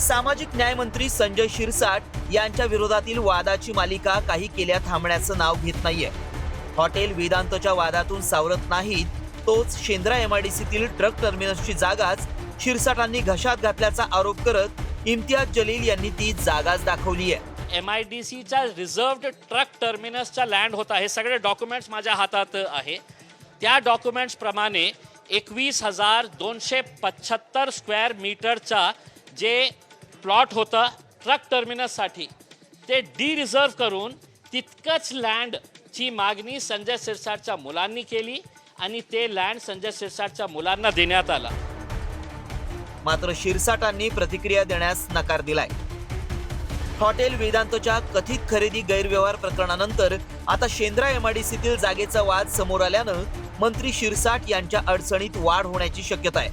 सामाजिक न्याय मंत्री संजय शिरसाट यांच्या विरोधातील वादाची मालिका काही केल्या थांबण्याचं नाव घेत नाहीये. हॉटेल वेदांतच्या वादातून सावरत नाहीत तोच शेंद्रा एमआयडीसीतील ट्रक टर्मिनसची जागाच शिरसाटांनी घशात घातल्याचा आरोप करत इम्तियाज जलील यांनी ती जागाच दाखवली आहे एम आय डी सीचा रिझर्वड ट्रक टर्मिनसचा लँड होता हे सगळे डॉक्युमेंट्स माझ्या हातात आहे. त्या डॉक्युमेंट्सप्रमाणे एकवीस हजार दोनशे पचहत्तर स्क्वेअर मीटरचा जे प्लॉट होतं ट्रक टर्मिनससाठी. ते डी रिझर्व करून तितकंच लँडची मागणी संजय सिरसाटच्या मुलांनी केली आणि ते लँड संजय सिरसाटच्या मुलांना देण्यात आला. मात्र शिरसाटांनी प्रतिक्रिया देण्यास नकार दिलाय. हॉटेल वेदांतच्या कथित खरेदी गैरव्यवहार प्रकरणानंतर आता शेंद्रा एमआयडीसीतील जागेचा वाद समोर आल्यानं मंत्री शिरसाट यांच्या अडचणीत वाढ होण्याची शक्यता आहे.